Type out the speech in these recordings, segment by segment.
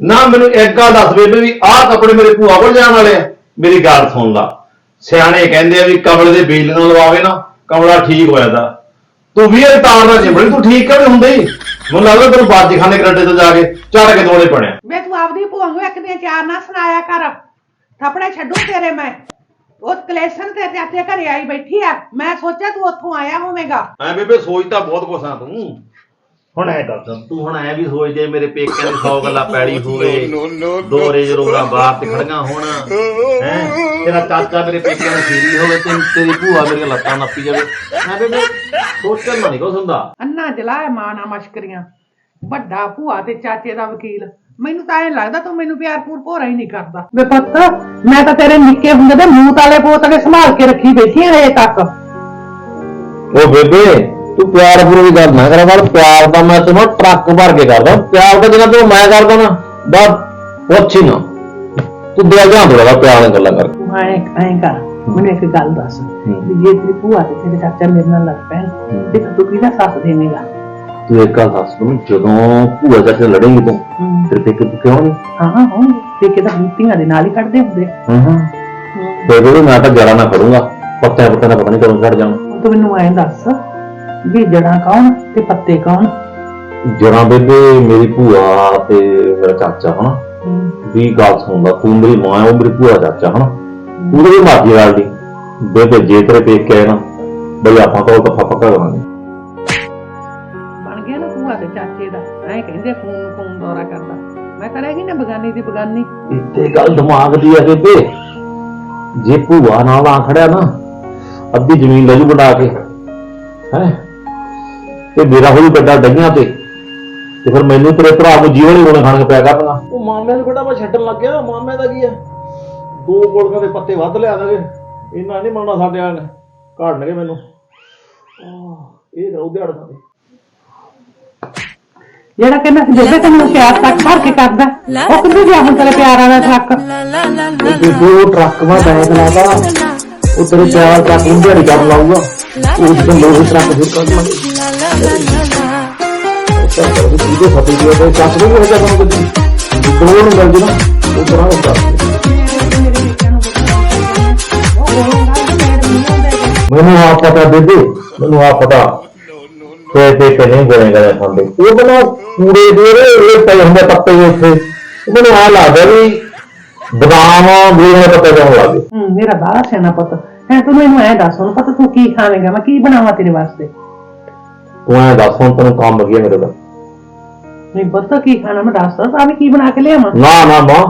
ਨਾ ਮੈਨੂੰ ਇੱਕ ਗੱਲ ਦੱਸ ਬੇਬੇ ਵੀ ਆਹ ਕੱਪੜੇ ਮੇਰੇ ਭੂਆ ਕੋਲ ਜਾਣ ਵਾਲੇ ਆ। ਮੇਰੀ ਗੱਲ ਸੁਣ ਲਾ। ਸਿਆਣੇ ਕਹਿੰਦੇ ਆ ਵੀ ਕਮਲ ਦੇ ਬੀਜ ਨਾਲ ਲਵਾਵੇ ਨਾ ਕਮਲਾ ਠੀਕ ਹੋ ਜਾਂਦਾ ਤੂੰ ਵੀ ਇਹ ਤਾਰ ਨਾਲ ਜਿਬੜੀ ਤੂੰ ਠੀਕ ਕਿਉਂ ਨੀ ਹੁੰਦੀ? ਮੈਨੂੰ ਲੱਗਦਾ ਤੈਨੂੰ ਬਾਜੀਖਾਨੇ ਕਰੱਡੇ ਤੋਂ ਜਾ ਕੇ ਚੜ ਕੇ ਦੋਲੇ ਪੜਿਆ ਵੇ ਤੂੰ ਆਪਦੀ ਭੂਆ ਨੂੰ ਇੱਕ ਦੀਆਂ ਚਾਰ ਨਾ ਸੁਣਾਇਆ ਕਰ। ਥਪੜੇ ਛੱਡੂ ਤੇਰੇ ਮੈਂ। ਉਹ ਕਲੇਸ਼ਨ ਤੇ ਚਾਚੇ ਘਰੇ ਆਈ ਬੈਠੀ ਆ। ਮੈਂ ਸੋਚਿਆ ਤੂੰ ਉੱਥੋਂ ਆਇਆ ਹੋਵੇਂਗਾ। ਐ ਬੇਬੇ ਸੋਚਦਾ ਬਹੁਤ ਕੁਛ ਆ ਤੂੰ। ਹੁਣ ਐ ਦੱਸ ਤੂੰ ਹੁਣ ਐ ਵੀ ਸੋਚਦੇ ਮੇਰੇ ਪੇਕਿਆਂ ਦੀ 100 ਗੱਲਾਂ ਪੈੜੀ ਹੋਵੇ। ਦੋ ਰੇਜ ਰੋਗਾ ਬਾਹਰ ਤੇ ਖੜੀਆਂ ਹੋਣ। ਹੈ? ਤੇਰਾ ਚਾਚਾ ਮੇਰੇ ਪੇਕਿਆਂ ਨੂੰ ਫੀਰੀ ਹੋਵੇ ਤੇ ਤੇਰੀ ਭੂਆ ਮੇਰੀਆਂ ਲੱਤਾਂ ਨੱਪੀ ਜਾਵੇ। ਮੈਂ ਬੇਬੇ? ਸੋਚਣ ਨਾ ਨਹੀਂ ਕੁਛ ਹੁੰਦਾ ਅੰਨਾ ਜਲਾਏ ਮਾਣਾ ਮਸ਼ਕਰੀਆਂ। ਵੱਡਾ ਭੂਆ ਤੇ ਚਾਚੇ ਦਾ ਵਕੀਲ। ਮੈਨੂੰ ਤਾਂ ਐਂ ਲੱਗਦਾ ਤੂੰ ਮੈਨੂੰ ਪਿਆਰ ਪੂਰ ਭੋਰਾ ਹੀ ਨਹੀਂ ਕਰਦਾ। ਵੇ ਪੁੱਤ ਮੈਂ ਤਾਂ ਤੇਰੇ ਨਿੱਕੇ ਹੁੰਦੇ ਦੇ ਮੂੰਹ ਤਾਲੇ ਪੋਤਲੇ ਸੰਭਾਲ ਕੇ ਰੱਖੀ ਬੈਠੀ ਆ ਹਜੇ ਤੱਕ। ਉਹ ਬੇਬੇ ਤੂੰ ਪਿਆਰ ਪੂਰੀ ਗੱਲ ਨਾ ਕਰਾ ਕਰ ਪਿਆਰ ਦਾ ਮੈਂ ਤੈਨੂੰ ਟਰੱਕ ਭਰ ਕੇ ਕਰਦਾ। ਪਿਆਰ ਦਾ ਜਿਹੜਾ ਤੂੰ ਮੈਂ ਕਰਦਾ ਨਾ ਬਸ ਪੁੱਛ ਹੀ ਨਾ। ਤੂੰ ਦਿਲ ਜਾਂ ਥੋੜਾ ਪਿਆਰ ਨਾਲ ਗੱਲਾਂ ਕਰ ਤੂੰ ਐਂ ਐਂ ਕਰ ਮੈਨੂੰ ਇੱਕ ਗੱਲ ਦੱਸ। ਵੀ ਜੇ ਤੇਰੀ ਭੂਆ ਤੇ ਤੇਰੇ ਚਾਚਾ ਮੇਰੇ ਨਾਲ ਲੜ ਪੈਣ ਤੇ ਤੂੰ ਕਿਹਦਾ ਸਾਥ ਦੇਵੇਂਗਾ? ਤੂੰ ਇੱਕ ਗੱਲ ਦੱਸ ਮੈਨੂੰ ਜਦੋਂ ਭੂਆ ਚਾਚੇ ਲੜੇਂਗੀ ਤੂੰ ਤੇਰੇ ਪੇਕੇ ਤੂੰ ਕਿਉਂ ਨਹੀਂ? ਹਾਂ ਹਾਂ ਹਾਂ ਤੇ ਕਿਹਦਾ ਬੂਟੀਆਂ ਦੇ ਨਾਲ ਹੀ ਕੱਢਦੇ ਹੁੰਦੇ। ਹਾਂ ਹਾਂ। ਬੇਬੇ ਮੈਂ ਤਾਂ ਜਰਾ ਨਾ ਖੜੂੰਗਾ ਪੱਤੇ ਪੱਤੇ ਦਾ ਪਤਾ ਨਹੀਂ ਕਦੋਂ ਛੱਡ ਜਾਣਾ। ਤੂੰ ਮੈਨੂੰ ਐਂ ਦੱਸ ਵੀ ਜੜਾਂ ਕੌਣ ਤੇ ਪੱਤੇ ਕੌਣ? ਜਰਾ ਬੇਬੇ ਮੇਰੀ ਭੂਆ ਤੇ ਮੇਰਾ ਚਾਚਾ ਹਨਾ? ਵੀ ਗੱਲ ਸੁਣਦਾ ਤੂੰ ਮੇਰੀ ਮਾਂ ਉਹ ਮੇਰੀ ਭੂਆ ਚਾਚਾ ਹਨਾ? ਉਹਦੇ ਵੀ ਮਾਜੀ ਨਾਲ ਦੀ। ਬੇਬੇ ਜੇ ਤੇਰੇ ਪੇਕੇ ਆਏ ਨਾ ਬਈ ਆਪਾਂ ਤਾਂ ਉਹ ਤਾਂ ਪੱਕਾ ਕਰਾਂਗੇ ਬਣ ਗਿਆ ਨਾ ਭੂਆ ਤੇ ਚਾਚੇ ਦਾ। ਐਂ ਕਹਿੰਦੇ ਖੂਨ ਖੂਨ ਦੌਰਾ ਕਰਦਾ। ਮੈਂ ਗਈ ਨਾ ਬਗਾਨੀ ਦੀ ਬਗਾਨੀ। ਇੱਥੇ ਗੱਲ ਦਿਮਾਗ ਦੀ ਹੈ ਬੇਬੇ। ਜੇ ਭੂਆ ਨਾਲ ਆ ਖੜਿਆ ਨਾ ਅੱਧੀ ਜ਼ਮੀਨ ਲੈ ਜੂ ਬਣਾ ਕੇ। ਹੈ? ਤੇ ਮੇਰਾ ਹੋਈ ਵੱਡਾ ਡੰਗੀਆਂ ਤੇ। ਤੇ ਫਿਰ ਮੈਨੂੰ ਤੇਰੇ ਭਰਾ ਨੂੰ ਜੀਵਨ ਹੀ ਹੋਣੇ ਖਾਣ ਪਿਆ ਕਰਨਾ। ਉਹ ਮਾਮੇ ਨੂੰ ਕਿਹੜਾ ਮੈਂ ਛੱਡਣ ਲੱਗਿਆ ਮਾਮੇ ਦਾ ਕੀ ਆ? ਦੋ ਗੋਲਕਾਂ ਦੇ ਪੱਤੇ ਵੱਧ ਲਿਆ ਦਾਂਗੇ ਇਹਨਾਂ ਨਹੀਂ ਮੰਨਣਾ ਸਾਡੇ ਨੇ। ਘਾੜਨਗੇ ਮੈਨੂੰ। ਆਹ, ਇਹ ਰਹੂ ਦਿਹਾੜ ਦਾ। ਜਿਹੜਾ ਕਹਿੰਦਾ ਸੀ ਬੇਬੇ ਤੈਨੂੰ ਪਿਆਰ ਤੱਕ ਭਰ ਕੇ ਕਰਦਾ। ਉਹ ਗਿਆ ਹੁਣ ਤੇਰੇ ਪਿਆਰਾਂ ਦਾ ਟਰੱਕ ਬੇਬੇ ਉਹ ਟਰੱਕ ਵਾ ਬੈਗ ਲਾਦਾ ਉਹ ਤੇਰੇ ਪਿਆਰ ਦਾ ਕੁੰਝੜੀ ਕਰ ਲਾਊਗਾ ਉਸ ਤੋਂ ਲੋਹ ਟਰੱਕ ਫਿਰ ਕੱਢ ਲਾਂਗੇ। ਇਹਦੇ ਫਤੇ ਜੀ ਉਹ ਚੱਕ ਦੇ ਹੋ ਜਾ ਕਦੀ ਦੋ ਮਿਲ ਜਣਾ ਉਹ ਤਰ੍ਹਾਂ ਹੁੰਦਾ ਮੈਨੂੰ ਆ ਪਤਾ ਬੇਬੇ, ਮੈਨੂੰ ਆ ਪਤਾ। ਤੇ ਤੇ ਤੇ ਨਹੀਂ ਗਏ ਗਏ ਖਾਂਦੇ। ਉਹ ਬਣਾ ਕੂੜੇ ਦੇ ਇਹ ਪਏ ਹੁੰਦੇ ਪੱਤੇ ਉੱਥੇ ਉਹ ਮੈਨੂੰ ਆ ਲੱਗਦਾ ਵੀ ਬਦਾਮ ਬੀਜ ਪੱਤੇ ਜਾਣ ਲੱਗੇ ਮੇਰਾ ਬਾਹਰ ਸੈਨਾ ਪਤਾ। ਹੈ ਤੂੰ ਮੈਨੂੰ ਐਂ ਦੱਸ ਹੁਣ ਪਤਾ ਤੂੰ ਕੀ ਖਾਵੇਂਗਾ ਮੈਂ ਕੀ ਬਣਾਵਾਂ ਤੇਰੇ ਵਾਸਤੇ? ਤੂੰ ਐ ਦੱਸ ਹੁਣ ਤੈਨੂੰ ਕੰਮ ਲੱਗਿਆ ਮੇਰੇ ਦਾ ਨਹੀਂ ਪਤਾ ਕੀ ਖਾਣਾ ਮੈਂ ਦੱਸ ਤਾਂ ਵੀ ਕੀ ਬਣਾ ਕੇ ਲਿਆਵਾਂ? ਨਾ ਨਾ ਮਾਂ।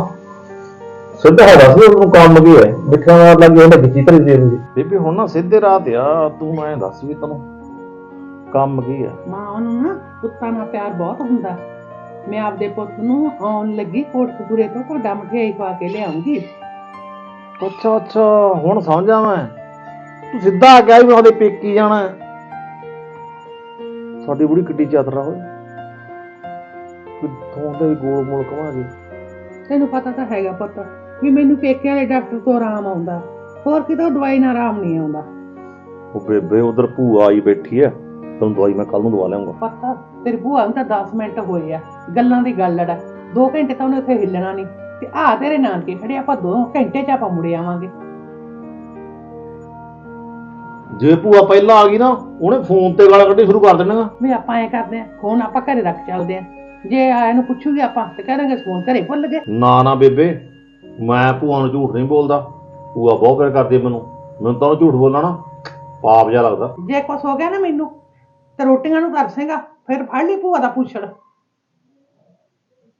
ਸਿੱਧਾ ਹੈ ਦੱਸ ਤੂੰ ਕੰਮ ਕੀ ਹੈ ਮਿੱਠਾ ਮਾਰ ਲੱਗੇ ਉਹਨੇ ਖਿੱਚੀ ਧਰੀ ਦੇ ਦੇ ਬੇਬੇ ਹੁਣ ਨਾ ਸਿੱਧੇ ਰਾਹ ਤੇ ਆ ਤੂੰ ਐਂ ਦੱਸ ਵੀ ਤੈਨੂੰ ਕੰਮ ਕੀ ਆ? ਮਾਂ ਉਹਨੂੰ ਨਾ ਪੁੱਤਾਂ ਨਾਲ ਪਿਆਰ ਬਹੁਤ ਹੁੰਦਾ। ਮੈਂ ਆਪਦੇ ਪੁੱਤ ਨੂੰ ਆਉਣ ਲੱਗੀ ਕੋਟਕਪੂਰੇ ਤੋਂ ਤੁਹਾਡਾ ਮਠਿਆਈ ਪਾ ਕੇ ਲਿਆਉਂਗੀ। ਅੱਛਾ ਅੱਛਾ ਹੁਣ ਸਮਝਾ ਮੈਂ ਤੂੰ ਸਿੱਧਾ ਆ ਗਿਆ ਵੀ ਉਹਦੇ ਪੇਕੀ ਜਾਣਾ। ਸਾਡੀ ਬੁੜੀ ਕਿੱਡੀ ਚਾਤਰਾ ਹੋਈ ਕਿੱਥੋਂ ਦੇ ਗੋਲ ਮੋਲ ਕਮਾ ਗਈ ਤੈਨੂੰ ਪਤਾ ਤਾਂ ਹੈਗਾ ਪੁੱਤ ਵੀ ਮੈਨੂੰ ਪੇਕੇ ਵਾਲੇ ਡਾਕਟਰ ਤੋਂ ਆਰਾਮ ਆਉਂਦਾ। ਹੋਰ ਕਿਤੋਂ ਦਵਾਈ ਨਾਲ ਆਰਾਮ ਨਹੀਂ ਆਉਂਦਾ। ਉਹ ਬੇਬੇ ਉਧਰ ਭੂਆ ਆਈ ਬੈਠੀ ਐ ਤੈਨੂੰ ਦਵਾਈ ਮੈਂ ਕੱਲ ਨੂੰ ਦਵਾ ਲਿਆਉਂਗਾ। ਪਤਾ ਤੇਰੀ ਭੂਆ ਨੂੰ ਤਾਂ 10 ਮਿੰਟ ਹੋਏ ਆ। ਗੱਲਾਂ ਦੀ ਗੱਲ ਲੜਾ 2 ਘੰਟੇ ਤਾਂ ਉਹਨੇ ਉੱਥੇ ਹਿੱਲਣਾ ਨਹੀਂ। ਤੇ ਆ ਤੇਰੇ ਨਾਨਕੇ ਖੜੇ ਆਪਾਂ 2 ਘੰਟੇ ਚ ਆਪਾਂ ਮੁੜੇ ਆਵਾਂਗੇ। ਜੇ ਭੂਆ ਪਹਿਲਾਂ ਆ ਗਈ ਨਾ ਉਹਨੇ ਫੋਨ ਤੇ ਗਾਲਾਂ ਕੱਢੀ ਸ਼ੁਰੂ ਕਰ ਦੇਣੀਆਂ। ਵੀ ਆਪਾਂ ਐ ਕਰਦੇ ਆ ਫੋਨ ਆਪਾਂ ਘਰੇ ਰੱਖ ਚੱਲਦੇ ਆ। ਜੇ ਆਇਆ ਨੂੰ ਪੁੱਛੂਗੀ ਆਪਾਂ ਤੇ ਕਹਾਂਗੇ ਫੋਨ ਘਰੇ ਭੁੱਲ ਗਏ। ਨਾ ਨਾ ਬੇਬੇ ਮੈਂ ਭੂਆ ਨੂੰ ਝੂਠ ਨਹੀਂ ਬੋਲਦਾ। ਭੂਆ ਬਹੁਤ ਪਿਆਰ ਕਰਦੀ ਮੈਨੂੰ। ਮੈਨੂੰ ਤਾਂ ਉਹ ਝੂਠ ਬੋਲਣਾ ਨਾ ਪਾਪ ਜਿਹਾ ਲੱਗਦਾ। ਜੇ ਕੁਛ ਹੋ ਗਿਆ ਨਾ ਮੈਨੂੰ ਤੇ ਰੋਟੀਆਂ ਨੂੰ ਤਰਸੇਗਾ ਫਿਰ ਫੜ ਲਈ ਭੂਆ ਦਾ ਪੁੱਛੜ।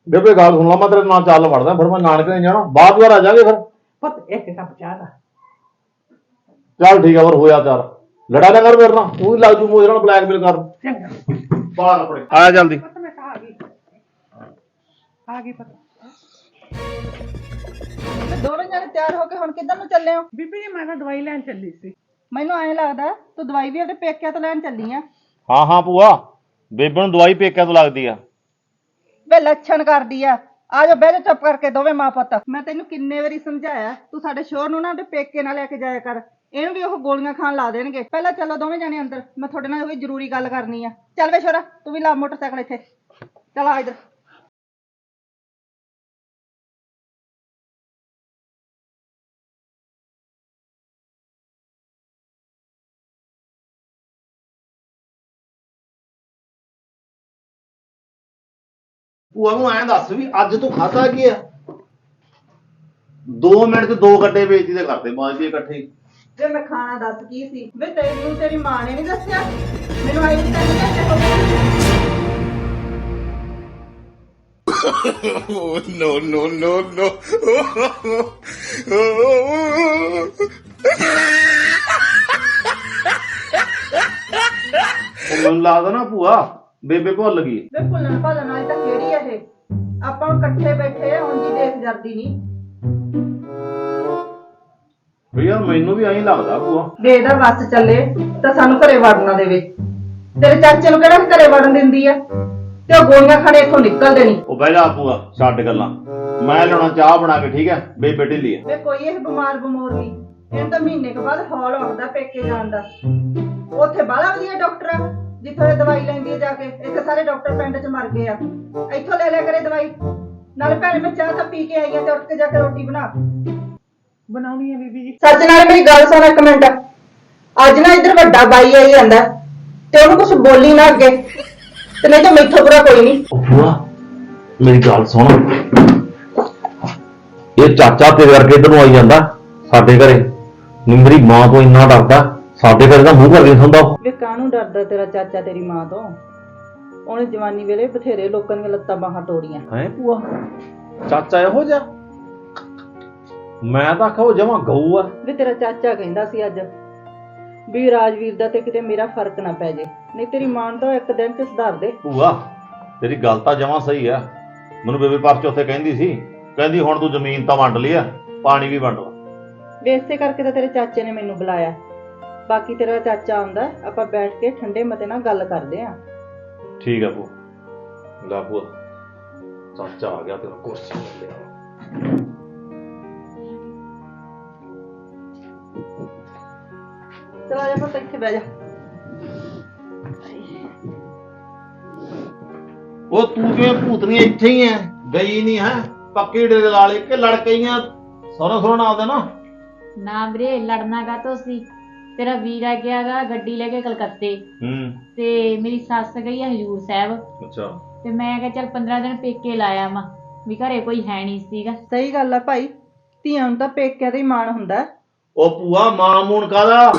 ਬੇਬੇ ਗੱਲ ਸੁਣ ਲਾ ਮੈਂ ਤੇਰੇ ਨਾਲ ਚੱਲ ਵੜਦਾ ਫਿਰ ਮੈਂ ਨਾਨਕੇ ਨਹੀਂ ਜਾਣਾ ਬਾਅਦ ਵਾਰ ਆ ਜਾਾਂਗੇ ਫਿਰ। ਪੁੱਤ ਇੱਕ ਕੱਪ ਚਾਹ ਦਾ। ਚੱਲ ਠੀਕ ਆ ਫਿਰ ਹੋਇਆ ਤਿਆਰ ਲੜਾ ਨਾ ਕਰ ਮੇਰੇ ਨਾਲ ਵੀ ਲੱਗ ਜੂ ਮੋਜ ਨਾਲ ਬਲੈਕਮੇਲ ਕਰ। ਚੰਗਾ। ਬਾਹਰ ਆਪਣੇ ਆ ਜਲਦੀ। ਪੁੱਤ ਮੈਂ ਤਾਂ ਆ ਗਈ। ਆ ਗਈ ਪੁੱਤ। ਤੇ ਦੋਵੇਂ ਜਣੇ ਤਿਆਰ ਹੋ ਕੇ ਹੁਣ ਕਿੱਧਰ ਨੂੰ ਚੱਲੇ ਹੋ? ਬੀਬੀ ਜੀ ਮੈਂ ਤਾਂ ਦਵਾਈ ਲੈਣ ਚੱਲੀ ਸੀ। ਮੈਨੂੰ ਐਂ ਲੱਗਦਾ ਤੂੰ ਦਵਾਈ ਵੀ ਆਪਣੇ ਪੇਕਿਆਂ ਤੋਂ ਲੈਣ ਚੱਲੀ ਆ। ਹਾਂ ਹਾਂ ਭੂਆ। ਬੇਬੇ ਨੂੰ ਦਵਾਈ ਪੇਕਿਆਂ ਤੋਂ ਲੱਗਦੀ ਆ। ਵੇ ਲੱਛਣ ਕਰਦੀ ਆ। ਆ ਜਾ, ਬਹਿ ਜਾ ਚੁੱਪ ਕਰਕੇ ਦੋਵੇਂ ਮਾਂ ਪੁੱਤ। ਮੈਂ ਤੈਨੂੰ ਕਿੰਨੇ ਵਾਰੀ ਸਮਝਾਇਆ, ਤੂੰ ਸਾਡੇ ਸ਼ੋਰ ਨੂੰ ਨਾ ਉਹਦੇ ਪੇਕੇ ਨਾਲ ਲੈ ਕੇ ਜਾਇਆ ਕਰ। ਇਹਨੂੰ ਵੀ ਉਹ ਗੋਲੀਆਂ ਖਾਣ ਲਾ ਦੇਣਗੇ। ਪਹਿਲਾਂ ਚਲੋ ਦੋਵੇਂ ਜਾਣੇ ਅੰਦਰ। ਮੈਂ ਤੁਹਾਡੇ ਨਾਲ ਕੋਈ ਜ਼ਰੂਰੀ ਗੱਲ ਕਰਨੀ ਆ। ਚੱਲ ਵੇ ਸ਼ੋਰਾ, ਤੂੰ ਵੀ ਲਾ ਮੋਟਰਸਾਈਕਲ ਇੱਥੇ। ਚਲ ਆ ਇੱਧਰ। ਭੂਆ ਨੂੰ ਐਂ ਦੱਸ ਵੀ ਅੱਜ ਤੂੰ ਖਾਧਾ ਕੀ ਆ? 2 ਮਿੰਟ ਤੇ ਦੋ ਗੱਡੇ ਵੇਚਦੀ ਦੇ ਕਰਦੇ ਮਾਂ ਜੀ ਇਕੱਠੇ। ਵੇ ਮੈਂ ਖਾਣਾ ਦੱਸ ਕੀ ਸੀ? ਵੇ ਤੈਨੂੰ ਤੇਰੀ ਮਾਂ ਨੇ ਨਹੀਂ ਦੱਸਿਆ? ਮੈਨੂੰ ਆਈ ਨਹੀਂ ਤੈਨੂੰ ਕਹਿੰਦੇ ਹੋ ਗਿਆ Oh, no, no, no, no. ਉਹ ਮੈਨੂੰ ਲੱਗਦਾ ਨਾ ਭੂਆ ਬੇਬੇ ਭੁੱਲ ਗਈ। ਵੇ ਭੁੱਲਣ ਭਾਲਣ ਵਾਲੀ ਤਾਂ ਕਿਹੜੀ ਆ ਇਹ? ਆਪਾਂ ਹੁਣ ਇਕੱਠੇ ਬੈਠੇ ਆ ਉਂਝ ਹੀ ਦੇਖ ਜਰਦੀ ਨਹੀਂ। ਵੀ ਯਾਰ ਮੈਨੂੰ ਵੀ ਐਂ ਲੱਗਦਾ ਭੂਆ। ਜੇ ਇਹਦਾ ਵੱਸ ਚੱਲੇ ਤਾਂ ਸਾਨੂੰ ਘਰੇ ਵੜਨ ਦੇਵੇ। ਤੇਰੇ ਚਾਚੇ ਨੂੰ ਕਿਹੜਾ ਘਰੇ ਵੜਨ ਦਿੰਦੀ ਆ? ਤੇ ਉਹ ਗੋਲੀਆਂ ਖਾਣੇ ਇੱਥੋਂ ਨਿਕਲਦੇ ਨਹੀਂ। ਉਹ ਬਹਿ ਜਾ ਭੂਆ ਛੱਡ ਗੱਲਾਂ। ਮੈਂ ਲਿਆਉਣਾ ਚਾਹ ਬਣਾ ਕੇ ਠੀਕ ਹੈ? ਬੇਬੇ ਢਿੱਲੀ ਆ। ਵੇ ਕੋਈ ਇਹ ਬਿਮਾਰ ਬਮੂਰ ਨਹੀਂ। ਇਹਨੂੰ ਤਾਂ ਮਹੀਨੇ ਕੁ ਬਾਅਦ ਹੌਲ ਆਉਂਦਾ ਪੇਕੇ ਜਾਣ ਦਾ। ਉੱਥੇ ਬਾਹਲਾ ਵਧੀਆ ਡਾਕਟਰ ਆ ਜਿੱਥੋਂ ਇਹ ਦਵਾਈ ਲੈਂਦੀ ਹੈ ਜਾ ਕੇ ਇੱਥੇ ਸਾਰੇ ਡਾਕਟਰ ਪਿੰਡ 'ਚ ਮਰ ਗਏ ਆ। ਇੱਥੋਂ ਲੈ ਲਿਆ ਕਰੇ ਦਵਾਈ ਨਾਲੇ ਭੈਣ ਮੈਂ ਚਾਹ ਤਾਂ ਪੀ ਕੇ ਆਈ ਆ ਤੇ ਉੱਠ ਕੇ ਜਾ ਕੇ ਰੋਟੀ ਬਣਾ। ਬਣਾਉਣੀ ਹੈ ਬੀਬੀ ਜੀ। ਸੱਚ ਨਾਲ ਮੇਰੀ ਗੱਲ ਸੁਣ ਇੱਕ ਮਿੰਟ। ਅੱਜ ਨਾ ਇੱਧਰ ਵੱਡਾ ਬਾਈ ਆਈ ਜਾਂਦਾ ਤੇ ਉਹਨੂੰ ਕੁਝ ਬੋਲੀ ਨਾ ਅੱਗੇ। ਤੇ ਨਹੀਂ ਤਾਂ ਮੈਥੋਂ ਬੁਰਾ ਕੋਈ ਨਹੀਂ। ਉਹ ਭੂਆ ਮੇਰੀ ਗੱਲ ਸੁਣ। ਇਹ ਚਾਚਾ ਤੇਰੇ ਕਰਕੇ ਇੱਧਰ ਨੂੰ ਆਈ ਜਾਂਦਾ ਸਾਡੇ ਘਰੇ। ਨੀ ਮੇਰੀ ਮਾਂ ਤੋਂ ਇੰਨਾ ਡਰਦਾ। ਸਾਡੇ ਘਰੇ ਤਾਂ ਮੂੰਹ ਕਰਕੇ ਹੁੰਦਾ। ਵੇ ਕਾਹਨੂੰ ਡਰਦਾ ਤੇਰਾ ਚਾਚਾ ਤੇਰੀ ਮਾਂ ਤੋਂ? ਉਹਨੇ ਜਵਾਨੀ ਵੇਲੇ ਬਥੇਰੇ ਲੋਕਾਂ ਦੀਆਂ ਲੱਤਾਂ ਬਾਹਾਂ ਤੋੜੀਆਂ। ਹੈਂ? ਭੂਆ। ਚਾਚਾ ਇਹੋ ਜਿਹਾ? ਮੈਂ ਤਾਂ ਕਹੋ ਜਮਾ ਗਊ ਆ। ਵੇ ਤੇਰਾ ਚਾਚਾ ਕਹਿੰਦਾ ਸੀ ਅੱਜ ਵੀ ਰਾਜਵੀਰ ਦਾ ਤੇ ਕਿਤੇ ਮੇਰਾ ਫ਼ਰਕ ਨਾ ਪੈ ਜੇ। ਨਹੀਂ ਤੇਰੀ ਮਾਂ ਨੂੰ ਤਾਂ ਇੱਕ ਦਿਨ ਚ ਸੁਧਾਰ ਦੇ। ਭੂਆ ਤੇਰੀ ਗੱਲ ਤਾਂ ਜਮਾਂ ਸਹੀ ਆ। ਮੈਨੂੰ ਬੇਬੇ ਪਰਚ ਉੱਥੇ ਕਹਿੰਦੀ ਸੀ। ਕਹਿੰਦੀ ਹੁਣ ਤੂੰ ਜ਼ਮੀਨ ਤਾਂ ਵੰਡ ਲਈ ਆ ਪਾਣੀ ਵੀ ਵੰਡ ਲਾ। ਵੇ ਇਸੇ ਕਰਕੇ ਤਾਂ ਤੇਰੇ ਚਾਚੇ ਨੇ ਮੈਨੂੰ ਬੁਲਾਇਆ। ਬਾਕੀ ਤੇਰਾ ਚਾਚਾ ਆਉਂਦਾ ਆਪਾਂ ਬੈਠ ਕੇ ਠੰਡੇ ਮਤੇ ਨਾਲ ਗੱਲ ਕਰਦੇ ਆਂ। ਠੀਕ ਆ ਭੂਆ। ਲਾ ਭੂਆ ਚਾਚਾ ਆ ਗਿਆ ਤੇਰਾ ਕੁਰਸੀ ਲੈ ਲਿਆ ਚਲ ਆ ਜਾ ਪੁੱਤ ਇੱਥੇ ਬਹਿ ਜਾ। ਉਹ ਤੂੰ ਕਿਵੇਂ ਭੂਤਨੀ ਇੱਥੇ ਹੀ ਐ ਗਈ ਨਹੀਂ ਹੈ ਪੱਕੇ ਡੇਰੇ ਲਾ ਲੇ ਕਿ ਲੜ ਗਈਆਂ ਸੋਨਾ ਸੋਨਾ ਆਉਂਦਾ ਨਾ। ਨਾ ਵੀਰੇ ਲੜਨਾ ਕਾ ਤੋ ਸੀ। ਤੇਰਾ ਵੀਰ ਆ ਗਿਆਗਾ ਗੱਡੀ ਲੈ ਕੇ ਕਲਕੱਤੇ। ਹੂੰ। ਤੇ ਮੇਰੀ ਸੱਸ ਗਈ ਆ ਹਜੂਰ ਸਾਹਿਬ। ਅੱਛਾ। ਤੇ ਮੈਂ ਕਿਹਾ ਚੱਲ 15 ਦਿਨ ਪੇਕੇ ਲਾਇਆ ਮਾ ਵੀ ਘਰੇ ਕੋਈ ਹੈ ਨਹੀਂ ਸੀਗਾ। ਸਹੀ ਗੱਲ ਆ ਭਾਈ। ਧੀਆਂ ਨੂੰ ਤਾਂ ਪੇਕਿਆਂ ਦਾ ਹੀ ਮਾਣ ਹੁੰਦਾ ਉਹ ਭੂਆ ਮਾਂ ਮੂਣ ਕਾਦਾ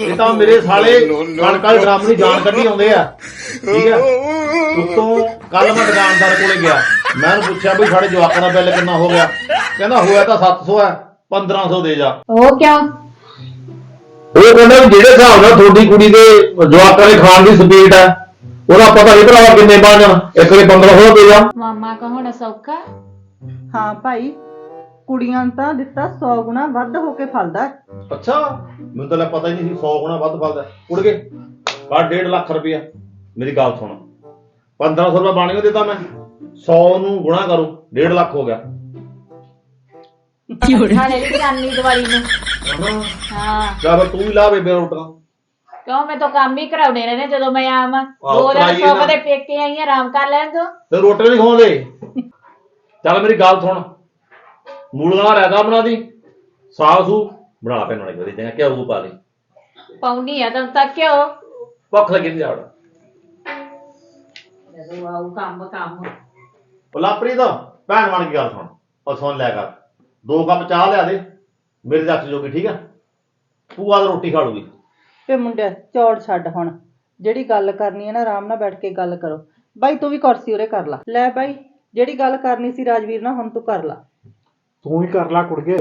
ਇਹ ਤਾਂ ਮੇਰੇ ਸਾਲੇ ਕਣਕਾਂ ਦੇ ਡਰਮ ਦੀ ਜਾਨ ਕੱਢੀ ਆਉਂਦੇ ਆ। ਠੀਕ ਹੈ ਉੱਤੋਂ ਕੱਲ ਮੈਂ ਦੁਕਾਨਦਾਰ ਕੋਲੇ ਗਿਆ। ਮੈਂ ਉਹਨੂੰ ਪੁੱਛਿਆ ਵੀ ਸਾਡੇ ਜਵਾਕਾਂ ਦਾ ਬਿੱਲ ਕਿੰਨਾ ਹੋ ਗਿਆ? ਕਹਿੰਦਾ ਹੋਇਆ ਤਾਂ 700 ਹੈ 1500 ਦੇ ਜਾ। ਉਹ ਕਿਉਂ? ਉਹ ਕਹਿੰਦਾ ਵੀ ਜਿਹੜੇ ਹਿਸਾਬ ਨਾਲ ਤੁਹਾਡੀ ਕੁੜੀ ਦੇ ਜਵਾਕਾਂ ਦੇ ਖਾਣ ਦੀ ਸਪੀਡ ਆ ਉਹਦਾ ਪਤਾ ਨਹੀਂ ਭਰਾਵਾ ਕਿੰਨੇ ਬਣ ਜਾਣ। ਇੱਕ ਵਾਰੀ 1500 ਦੇ ਜਾ। ਮਾਮਾ ਕਹੋਣਾ ਸੌਖਾ? ਹਾਂ ਭਾਈ ਕੁੜੀਆਂ ਨੂੰ ਤਾਂ ਦਿੱਤਾ 100 ਗੁਣਾ ਵੱਧ ਹੋ ਕੇ ਫਲਦਾ ਹੈ। ਅੱਛਾ ਮੈਨੂੰ ਤਾਂ ਲੈ ਪਤਾ ਹੀ ਨਹੀਂ ਸੀ 100 ਗੁਣਾ ਵੱਧ ਫਲਦਾ ਉੜ ਗਏ। ਬਾ 1.5 ਲੱਖ ਰੁਪਇਆ। ਮੇਰੀ ਗੱਲ ਸੁਣ। 1500 ਰੁਪਏ ਬਣ ਗਿਆ ਦਿੱਤਾ ਮੈਂ। 100 ਨੂੰ ਗੁਣਾ ਕਰੋ 1.5 ਲੱਖ ਹੋ ਗਿਆ। ਹਾਲੇ ਵੀ ਜਾਨੀ ਦੀਵਾਲੀ ਨੂੰ। ਹਾਂ। ਚੱਲ ਤੂੰ ਵੀ ਲਾ ਬੇਬੇ ਰੋਟੀਆਂ। ਕਿਉਂ? ਮੈਂ ਤਾਂ ਕੰਮ ਹੀ ਕਰਾਉਣੇ ਰਹਿੰਦੇ ਜਦੋਂ ਮੈਂ ਆਵਾਂ। ਆਹੋ, ਦੋ ਦਿਨ ਕਰਾਈਏ ਸੌ ਨਾ। ਦੇ ਪੇਕੇ ਆਈ ਆਂ, ਆਰਾਮ ਕਰ ਲੈਣ ਦੋ। ਤੇ ਰੋਟੀ ਨਹੀਂ ਖਵਾਉਂਦੇ। ਚੱਲ ਮੇਰੀ ਗੱਲ ਸੁਣ। ਮੂਲੀਆਂ ਰਾਇਤਾ ਬਣਾ ਦੀ। ਸਾਗ ਸੂ ਬਣਾ ਪੈਣ ਵਾਲੀ ਕਰੀ ਜਾਂਗਾ ਕਿਉਂ ਪਾ ਲਈ। ਪਾਉਣੀ ਆ ਤੈਨੂੰ ਤਾਂ ਕਿਉਂ ਭੁੱਖ ਲੱਗੀ ਨਹੀਂ ਜਾੜ ਜਦੋਂ ਆਉ ਕੰਮ ਕੰਮ। ਬਲਾਪਰੀ ਦਾ ਭੈਣ ਬਣ ਕੇ ਗੱਲ ਸੁਣ। ਉਹ ਸੁਣ ਲਿਆ ਕਰ ਦੋ ਕੱਪ ਚਾਹ ਲਿਆ ਦੇ ਮੇਰੇ ਜੱਟ ਜੋਗੀ ਠੀਕ ਆ? ਭੂਆ ਤਾਂ ਰੋਟੀ ਖਾ ਲੂਗੀ। ਵੇ ਮੁੰਡਿਆ ਚੌੜ ਛੱਡ ਹੁਣ। ਜਿਹੜੀ ਗੱਲ ਕਰਨੀ ਹੈ ਨਾ ਆਰਾਮ ਨਾਲ ਬੈਠ ਕੇ ਗੱਲ ਕਰੋ। ਬਾਈ ਤੂੰ ਵੀ ਕੁਰਸੀ ਉਰੇ ਕਰ ਲੈ। ਲੈ ਬਾਈ ਜਿਹੜੀ ਗੱਲ ਕਰਨੀ ਸੀ ਰਾਜਵੀਰ ਨਾਲ ਹੁਣ ਤੂੰ ਕਰ ਲੈ। ਤੂੰ ਹੀ ਕਰ ਲਾ ਕੁੜਗੇ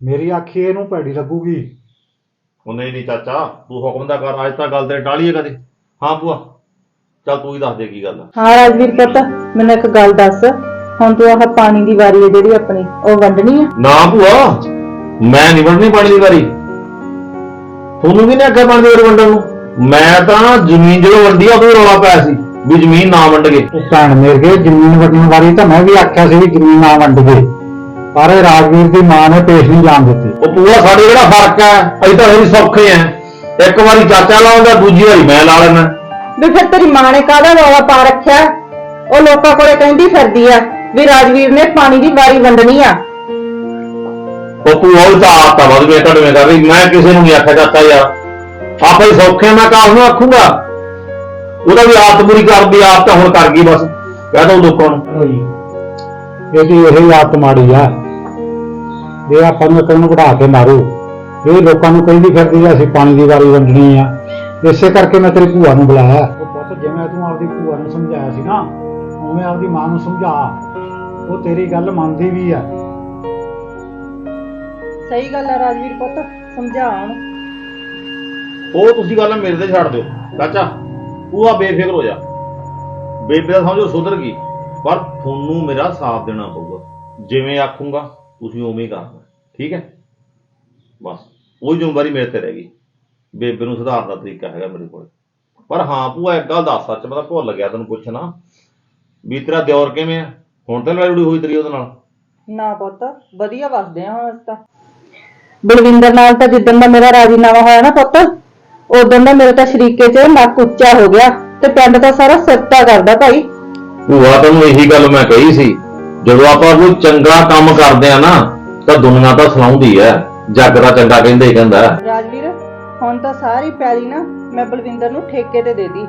ਮੇਰੀ ਆਖੀ ਇਹਨੂੰ ਭੈੜੀ ਲੱਗੂਗੀ। ਉਹ ਨਹੀਂ ਨਹੀਂ ਚਾਚਾ ਤੂੰ ਹੁਕਮ ਦਾ ਕਰ ਅੱਜ ਤਾਂ ਗੱਲ ਤੇ ਟਾਲੀਏ ਕਦੇ। ਹਾਂ ਭੂਆ ਚੱਲ ਤੂੰ ਹੀ ਦੱਸ ਦੇ ਕੀ ਗੱਲ ਆ। ਹਾਂ ਰਾਜਵੀਰ ਪੁੱਤ ਮੈਨੂੰ ਇੱਕ ਗੱਲ ਦੱਸ। ਹੁਣ ਤੂੰ ਆਹ ਪਾਣੀ ਦੀ ਵਾਰੀ ਹੈ ਜਿਹੜੀ ਆਪਣੀ ਉਹ ਵੰਡਣੀ ਆ? ਨਾ ਭੂਆ ਮੈਂ ਨਹੀਂ ਵੰਡਣੀ ਪਾਣੀ ਦੀ ਵਾਰੀ। ਤੁਹਾਨੂੰ ਵੀ ਨਹੀਂ ਆਖਿਆ ਪਾਣੀ ਦੀ ਵਾਰੀ ਵੰਡਣ ਨੂੰ? ਮੈਂ ਤਾਂ ਜ਼ਮੀਨ ਜਦੋਂ ਵੰਡੀ ਆ ਉਦੋਂ ਰੌਲਾ ਪਿਆ ਸੀ ਵੀ ਜ਼ਮੀਨ ਨਾ ਵੰਡਗੇ ਉਹ ਭੈਣ ਮੇਰੇ ਕੇ ਜ਼ਮੀਨ ਵੰਡਣ ਵਾਰੀ ਤਾਂ ਮੈਂ ਵੀ ਆਖਿਆ ਸੀ ਵੀ ਜ਼ਮੀਨ ਨਾ ਵੰਡ ਦੇ ਪਰ ਇਹ ਰਾਜਵੀਰ ਦੀ ਮਾਂ ਨੇ ਪੇਸ਼ ਨਹੀਂ ਜਾਣ ਦਿੱਤੀ। ਉਹ ਭੂਆ ਸਾਡੇ ਜਿਹੜਾ ਫ਼ਰਕ ਹੈ? ਅਸੀਂ ਤਾਂ ਹੋਰੀ ਸੌਖੇ ਆ ਇੱਕ ਵਾਰੀ ਚਾਚਾ ਲਾਉਂਦਾ ਦੂਜੀ ਵਾਰੀ ਮੈਂ ਲਾ ਲੈਣਾ ਵੀ ਫਿਰ ਤੇਰੀ ਮਾਂ ਨੇ ਕਾਹਦਾ ਰੌਲਾ ਪਾ ਰੱਖਿਆ? ਉਹ ਲੋਕਾਂ ਕੋਲੇ ਕਹਿੰਦੀ ਫਿਰਦੀ ਆ। ਵੀ ਰਾਜਵੀਰ ਨੇ ਪਾਣੀ ਦੀ ਵਾਰੀ ਵੰਡਣੀ ਆ। ਉਹ ਭੂਆ ਉਹ ਤਾਂ ਆਪ ਤਾਂ ਵਧ ਗਿਆ ਤੁਹਾਡੇ ਦਾ ਵੀ ਮੈਂ ਕਿਸੇ ਨੂੰ ਨਹੀਂ ਆਖਿਆ ਚਾਚਾ ਯਾਰ। ਆਪਾਂ ਸੌਖੇ ਮੈਂ ਕਾਹ ਨੂੰ ਆਖੂੰਗਾ। ਉਹਦਾ ਵੀ ਆਦਤ ਬੁਰੀ ਕਰਦੀ ਆਪ ਤਾਂ ਹੁਣ ਕਰ ਗਈ ਬਸ। ਕਹਿ ਦੋ ਲੋਕਾਂ ਨੂੰ। ਇਹਦੀ ਇਹ ਆਦਤ ਮਾੜੀ ਆ। ਇਹ ਆਪਾਂ ਨੂੰ ਇੱਕ ਨੂੰ ਵਢਾ ਕੇ ਮਾਰੂ। ਇਹ ਲੋਕਾਂ ਨੂੰ ਕਹਿੰਦੀ ਫਿਰਦੀ ਆ ਅਸੀਂ ਪਾਣੀ ਦੀ ਵਾਰੀ ਵੰਡਣੀ ਆ। ਇਸੇ ਕਰਕੇ ਮੈਂ ਤੇਰੀ ਭੂਆ ਨੂੰ ਬੁਲਾਇਆ। ਉਹ ਪੁੱਤ ਜਿਵੇਂ ਤੂੰ ਆਪਦੀ ਭੂਆ ਨੂੰ ਸਮਝਾਇਆ ਸੀ ਨਾ ਉਵੇਂ ਆਪਦੀ ਮਾਂ ਨੂੰ ਸਮਝਾ। ਉਹ ਤੇਰੀ ਗੱਲ ਮੰਨਦੀ ਵੀ ਆ। ਸਹੀ ਗੱਲ ਆ ਰਾਜਵੀਰ ਪੁੱਤ ਸਮਝਾਉਣ ਉਹ ਤੁਸੀਂ ਗੱਲ ਮੇਰੇ ਤੇ ਛੱਡ ਦਿਓ ਚਾਚਾ। ਤੂੰ ਆ ਬੇਫਿਕਰ ਹੋ ਜਾ। ਬੇਬੇ ਦਾ ਸਮਝੋ ਸੁਧਰ ਗਈ ਪਰ ਤੁਹਾਨੂੰ ਮੇਰਾ ਸਾਥ ਦੇਣਾ ਪਊਗਾ। ਜਿਵੇਂ ਆਖੂੰਗਾ ਤੁਸੀਂ ਉਵੇਂ ਹੀ ਕਰਨਾ ਠੀਕ ਹੈ? ਬਸ ਉਹ ਜ਼ਿੰਮੇਵਾਰੀ ਮੇਰੇ ਤੇ ਰਹਿ ਗਈ। ਬੇਬੇ ਨੂੰ ਸੁਧਾਰਨ ਦਾ ਤਰੀਕਾ ਹੈਗਾ ਮੇਰੇ ਕੋਲ। ਪਰ ਹਾਂ ਭੂਆ ਇੱਕ ਗੱਲ ਦੱਸ ਸੱਚ ਮੈਂ ਤਾਂ ਭੁੱਲ ਗਿਆ ਤੈਨੂੰ ਪੁੱਛਣਾ। ਵੀ ਤੇਰਾ ਦਿਓਰ ਕਿਵੇਂ ਆ? ਹੁਣ ਤਾਂ ਲੜਾਈ ਹੋਈ ਤੇਰੀ ਉਹਦੇ ਨਾਲ। ਨਾ ਪੁੱਤ ਵਧੀਆ ਵਸਦੇ ਆ ਹੁਣ ਅਸੀਂ ਤਾਂ। ਬਲਵਿੰਦਰ ਨਾਲ ਤਾਂ ਜਿੱਦਣ ਦਾ ਮੇਰਾ ਰਾਜੀਨਾਮਾ ਹੋਇਆ ਨਾ ਪੁੱਤ ਉਦੋਂ ਦਾ ਮੇਰੇ ਤਾਂ ਸ਼ਰੀਕੇ 'ਚ ਨੱਕ ਉੱਚਾ ਹੋ ਗਿਆ ਤੇ ਪਿੰਡ ਦਾ ਸਾਰਾ ਸਿਫਤਾ ਕਰਦਾ ਭਾਈ। ਭੂਆ ਤੈਨੂੰ ਇਹੀ ਗੱਲ ਮੈਂ ਕਹੀ ਸੀ ਜਦੋਂ ਆਪਾਂ ਕੋਈ ਚੰਗਾ ਕੰਮ ਕਰਦੇ ਆ ਨਾ ਤਾਂ ਦੁਨੀਆ ਤਾਂ ਸਲਾਉਂਦੀ ਐ ਜੱਗ ਦਾ ਚੰਗਾ ਕਹਿੰਦੇ ਹੀ ਕਹਿੰਦਾ। ਰਾਜਵੀਰ ਹੁਣ ਤਾਂ ਸਾਰੀ ਪੈਲੀ ਨਾ ਮੈਂ ਬਲਵਿੰਦਰ ਨੂੰ ਠੇਕੇ ਤੇ ਦੇ ਦੀ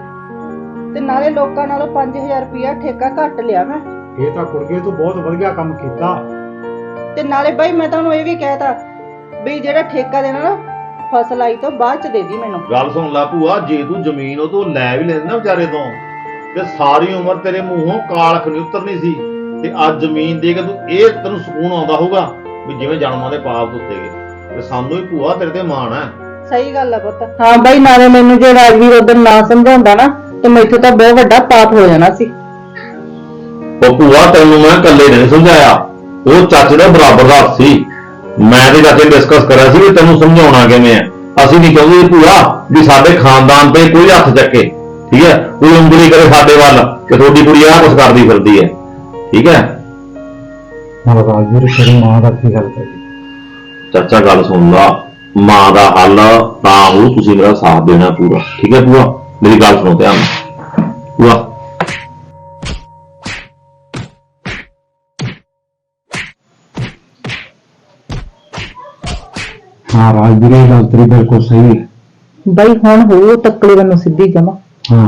ਤੇ ਨਾਲੇ ਲੋਕਾਂ ਨਾਲੋਂ 5000 ਰੁਪਇਆ ਠੇਕਾ ਘੱਟ ਲਿਆ ਮੈਂ। ਇਹ ਤਾਂ ਕੁੜਗੇ ਤੂੰ ਬਹੁਤ ਵਧੀਆ ਕੰਮ ਕੀਤਾ। ਤੇ ਨਾਲੇ ਬਾਈ ਮੈਂ ਤੁਹਾਨੂੰ ਇਹ ਵੀ ਕਹਿਤਾ ਵੀ ਜਿਹੜਾ ਠੇਕਾ ਦੇਣਾ ਨਾ ਫਸਲ ਆਈ ਤੋਂ ਬਾਅਦ ਚ ਦੇ ਦੀ ਮੈਨੂੰ। ਗੱਲ ਸੁਣ ਲੈ ਭੂਆ ਜੇ ਤੂੰ ਜ਼ਮੀਨ ਉਹ ਤੋਂ ਲੈ ਵੀ ਲੈਂਦਾ ਨਾ ਵਿਚਾਰੇ ਤੋਂ ਤੇ ਸਾਰੀ ਉਮਰ ਤੇਰੇ ਮੂੰਹੋਂ ਕਾਲਖ ਨਹੀਂ ਉਤਰਨੀ ਸੀ ਤੇ ਅੱਜ ਜ਼ਮੀਨ ਦੇ ਕੇ ਤੂੰ ਇਹ ਤੈਨੂੰ ਸਕੂਨ ਆਉਂਦਾ ਹੋਊਗਾ ਵੀ ਜਿਵੇਂ ਜਨਮਾਂ ਦੇ ਪਾਪ ਧੁੱਤੇ ਗਏ। ਤੇ ਸਾਨੂੰ ਹੀ ਭੂਆ ਤੇਰੇ ਤੇ ਮਾਣ ਹੈ। ਸਹੀ ਗੱਲ ਆ ਪੁੱਤ। ਹਾਂ ਬਾਈ ਨਾਲੇ ਮੈਨੂੰ ਜੇ ਰਾਜਵੀਰ ਉਦੋਂ ਨਾ ਸਮਝਾਉਂਦਾ ਨਾ ਤੇ ਮੈਥੋਂ ਤਾਂ ਬਹੁਤ ਵੱਡਾ ਪਾਪ ਹੋ ਜਾਣਾ ਸੀ। ਉਹ ਭੂਆ ਤੈਨੂੰ ਮੈਂ ਇਕੱਲੇ ਨਹੀਂ ਸਮਝਾਇਆ। ਉਹ ਚਾਚੇ ਦਾ ਬਰਾਬਰ ਦਾ ਸੀ। ਮੈਂ ਤੇ ਚਾਚੇ ਡਿਸਕਸ ਕਰਿਆ ਸੀ ਵੀ ਤੈਨੂੰ ਸਮਝਾਉਣਾ ਕਿਵੇਂ ਆ। ਅਸੀਂ ਨਹੀਂ ਚਾਹੁੰਦੇ ਵੀ ਭੂਆ ਵੀ ਸਾਡੇ ਖਾਨਦਾਨ ਤੇ ਕੋਈ ਹੱਥ ਚੱਕੇ। ਠੀਕ ਹੈ? ਕੋਈ ਉਂਗਲੀ ਕਰੇ ਸਾਡੇ ਵੱਲ ਕਿ ਤੁਹਾਡੀ ਕੁੜੀ ਆਹ ਕੁਛ ਕਰਦੀ ਫਿਰਦੀ ਹੈ। ਠੀਕ ਹੈ? ਹੁਣ ਰਾਜਵੀਰ ਤੇਰੀ ਮਾਂ ਦਾ ਕੀ ਗੱਲ ਕਰੀ ਚਾਚਾ ਗੱਲ ਸੁਣ ਲਾ। ਮਾਂ ਦਾ ਹੱਲ ਤਾਂ ਉਹ ਤੁਸੀਂ ਮੇਰਾ ਸਾਥ ਦੇਣਾ ਪੂਰਾ। ਠੀਕ ਹੈ ਭੂਆ? ਮੇਰੀ ਗੱਲ ਸੁਣੋ ਧਿਆਨ ਨਾਲ। ਭੂਆ। ਹਾਂ ਰਾਜਵੀਰ ਗੱਲ ਤੇਰੀ ਬਿਲਕੁਲ ਸਹੀ ਹੈ। ਬਾਈ ਹੁਣ ਹੋ ਤੱਕਲੇ ਵੱਲੋਂ ਸਿੱਧੀ ਜਮਾ। ਹਾਂ।